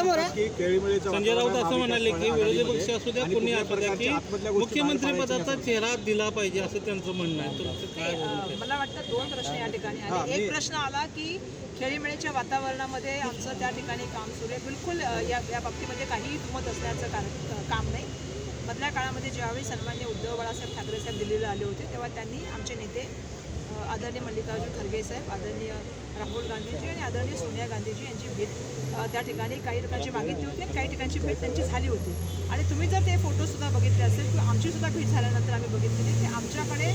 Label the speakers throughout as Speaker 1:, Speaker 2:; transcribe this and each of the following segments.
Speaker 1: संजय राऊत असं म्हणाले की विरोधी पक्ष असू द्या कोणी असू द्या की मुख्यमंत्री पदाचा चेहरा दिला पाहिजे असं त्यांचं म्हणणं आहे.
Speaker 2: मला वाटतं दोन प्रश्न या ठिकाणी
Speaker 3: हा,
Speaker 2: एक प्रश्न आला की खेळीमेळीच्या वातावरणामध्ये आमचं त्या ठिकाणी काम सुरू आहे. बिलकुल या या बाबतीमध्ये काहीही दुमत असल्याचं काम नाही. मधल्या काळामध्ये ज्यावेळी सन्मान्य उद्धव बाळासाहेब ठाकरे साहेब दिल्लीला आले होते तेव्हा त्यांनी आमचे नेते आदरणीय मल्लिकार्जुन खरगे साहेब आदरणीय राहुल गांधीजी आणि आदरणीय सोनिया गांधीजी यांची भेट त्या ठिकाणी काही लोकांची मागितली होती आणि काही ठिकाणची भेट त्यांची झाली होती. आणि तुम्ही जर ते फोटोसुद्धा बघितले असेल किंवा आमचीसुद्धा भेट झाल्यानंतर आम्ही बघितलेली की आमच्याकडे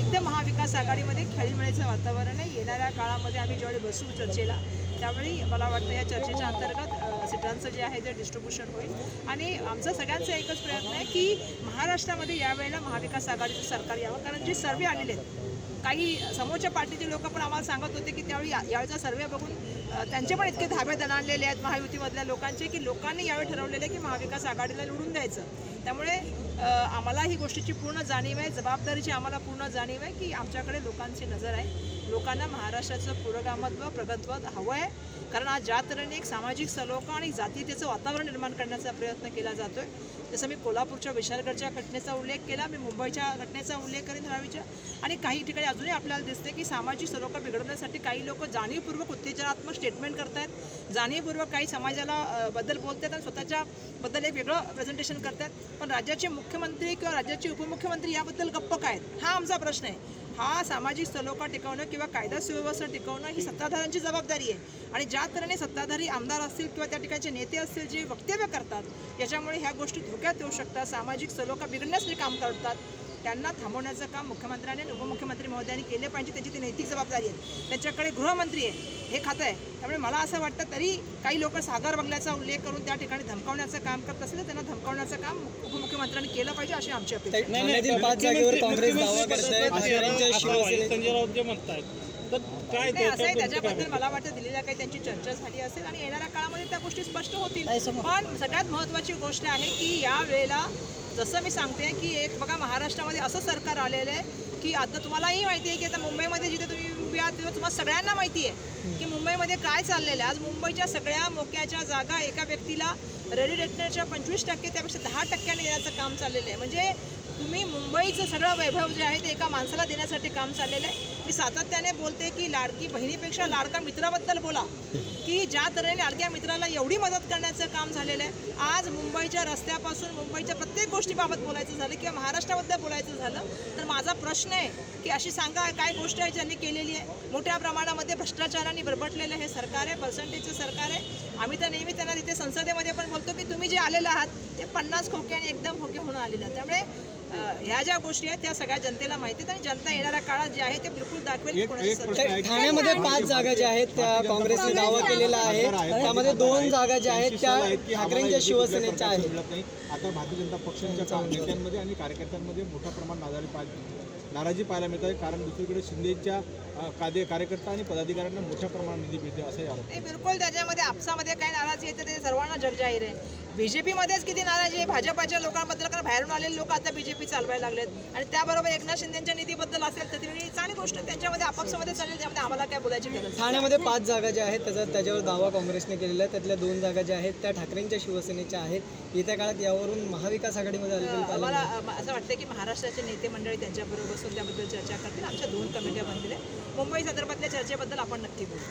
Speaker 2: एकदम महाविकास आघाडीमध्ये खेळीमेळीचं वातावरण आहे. येणाऱ्या काळामध्ये आम्ही ज्यावेळी बसू चर्चेला त्यावेळी मला वाटतं या चर्चेच्या अंतर्गत सीटांचं जे आहे ते डिस्ट्रीब्युशन होईल. आणि आमचा सगळ्यांचा एकच प्रयत्न आहे की महाराष्ट्रामध्ये यावेळेला महाविकास आघाडीचं सरकार यावं. कारण जे सर्वे आलेले आहेत काही समोरच्या पार्टीचे लोक पण आम्हाला सांगत होते की त्यावेळी या- यावेळीचा सर्वे बघून त्यांचे पण इतके धाबे दणाणलेले आहेत महायुतीमधल्या लोकांचे की लोकांनी यावेळी ठरवलेलं आहे की महाविकास आघाडीला निवडून द्यायचं. त्यामुळे आम्हाला ही गोष्टीची पूर्ण जाणीव आहे जबाबदारीची आम्हाला पूर्ण जाणीव आहे की आमच्याकडे लोकांची नजर आहे. लोकांना महाराष्ट्राचं पुरोगामत्व प्रगत्व हवं आहे. कारण आज ज्या तऱ्हेने एक सामाजिक सलोखा आणि जातीयतेचं वातावरण निर्माण करण्याचा प्रयत्न केला जातोय जसं मी कोल्हापूरच्या विशालगडच्या घटनेचा उल्लेख केला मी मुंबईच्या घटनेचा उल्लेख करेन धारावीच्या आणि काही ठिकाणी अजूनही आपल्याला दिसते की सामाजिक सलोखा बिघडवण्यासाठी काही लोक जाणीवपूर्वक उत्तेजनात्मक स्टेटमेंट करतात जाणीवपूर्वक काही समाजाला बद्दल बोलतात आणि स्वतःच्या बद्दल एक वेगळं प्रेझेंटेशन करतात पण राज्याचे मुख्यमंत्री किंवा राज्याचे उपमुख्यमंत्री याबद्दल गप्प काय आहेत? हा आमचा प्रश्न आहे. हा सामाजिक सलोखा टिकवणं किंवा कायदा सुव्यवस्था टिकवणं ही सत्ताधाऱ्यांची जबाबदारी आहे. आणि ज्या तऱ्हेने सत्ताधारी आमदार असतील किंवा त्या ठिकाणचे नेते असतील जे वक्तव्य करतात याच्यामुळे ह्या गोष्टी धोक्यात येऊ शकतात. सामाजिक सलोखा बिघडण्यासाठी काम करतात. त्यांना थांबवण्याचं काम मुख्यमंत्र्यांनी आणि उपमुख्यमंत्री महोदयांनी केले पाहिजे त्याची ती नैतिक जबाबदारी आहे. त्यांच्याकडे गृहमंत्री आहे हे खातं आहे. त्यामुळे मला असं वाटतं तरी काही लोक सागर बंगल्याचा उल्लेख करून त्या ठिकाणी धमकावण्याचं काम करत असले त्यांना धमकावण्याचं काम उपमुख्यमंत्र्यांनी केलं पाहिजे अशी आमची अपेक्षा
Speaker 1: संजय राऊत जे म्हणतायत तर काय
Speaker 2: नाही असं आहे
Speaker 1: त्याच्याबद्दल
Speaker 2: मला वाटतं दिलेल्या काही त्यांची चर्चा झाली असेल आणि येणाऱ्या काळामध्ये त्या गोष्टी स्पष्ट होतील. पण सगळ्यात महत्त्वाची गोष्ट आहे की या वेळेला जसं मी सांगते की एक बघा महाराष्ट्रामध्ये असं सरकार आलेलं आहे की आता तुम्हालाही माहिती आहे की आता मुंबईमध्ये जिथे तुम्ही आहात तिथे तुम्हाला सगळ्यांना माहिती आहे की मुंबईमध्ये काय चाललेलं आहे. आज मुंबईच्या सगळ्या मोक्याच्या जागा एका व्यक्तीला रेडी रेटनरच्या पंचवीस टक्के त्यापेक्षा दहा टक्क्याने देण्याचं काम चाललेलं आहे. म्हणजे तुम्ही मुंबईचं सगळं वैभव जे आहे ते एका माणसाला देण्यासाठी काम चाललेलं आहे. मी सातत्याने बोलते की लाडकी बहिणीपेक्षा लाडका मित्राबद्दल बोला. की ज्या तऱ्हेने लाडक्या मित्राला एवढी मदत करण्याचं काम झालेलं आहे आज मुंबईच्या रस्त्यापासून मुंबईच्या प्रत्येक गोष्टीबाबत बोलायचं झालं किंवा महाराष्ट्राबद्दल बोलायचं झालं तर माझा प्रश्न आहे की अशी सांगा काय गोष्ट आहे ज्यांनी केलेली आहे. मोठ्या प्रमाणामध्ये भ्रष्टाचाराने बरबटलेलं हे सरकार आहे पर्सेंटेजचं सरकार आहे. आम्ही तर नेहमी त्यांना तिथे संसदेमध्ये पण बोलतो की तुम्ही जे आलेलं आहात ते पन्नास खोके आणि एकदम खोके होऊन आलेलं आहे. त्यामुळे ह्या ज्या गोष्टी आहेत त्या सगळ्या जनतेला माहिती आहेत आणि जनता येणाऱ्या काळात जे आहे ते बिलकुल
Speaker 4: ठाण्यामध्ये पाच जागा ज्या आहेत त्या काँग्रेसने दावा केलेला आहे. त्यामध्ये दोन जागा ज्या आहेत त्या ठाकरेंच्या शिवसेनेच्या आहेत.
Speaker 3: आता भारतीय जनता पक्षाच्या का- नेत्यांमध्ये आणि कार्यकर्त्यांमध्ये मोठ्या प्रमाणात नाराजी पाहायला नाराजी पाहायला मिळत. आहे कारण दुसरीकडे शिंदेच्या कार्य कार्यकर्ता आणि पदाधिकाऱ्यांना मोठ्या प्रमाणात निधी मिळते असंही आरोप
Speaker 2: नाही बिलकुल त्याच्यामध्ये आपसामध्ये काय नाराजी आहे तर ते सर्वांना जगजाहीर आहे. बीजेपीमध्येच किती नाराजी आहे? भाजपाच्या लोकांबद्दल कारण बाहेरून आलेले लोक आता बीजेपी चालवायला लागलेत. आणि त्याबरोबर एकनाथ शिंदेच्या निधीबद्दल असेल तर ती चांगली गोष्ट आहे. त्यांच्यामध्ये आपापसामध्ये चालेल त्यामध्ये आम्हाला काय बोलायची गरज.
Speaker 4: ठाण्यामध्ये पाच जागा ज्या आहेत त्याचा त्याच्यावर दावा काँग्रेसने केलेला आहे. त्यातल्या दोन जागा ज्या आहेत त्या ठाकरेंच्या शिवसेनेच्या आहेत. येत्या काळात यावरून महाविकास आघाडीमध्ये
Speaker 2: मला असं वाटतं की महाराष्ट्राचे नेते मंडळी त्यांच्याबरोबर बसून त्याबद्दल चर्चा करतील. आमच्या दोन कमिट्या आहेत. मुंबई संदर्भातल्या चर्चेबद्दल आपण नक्की बोलू.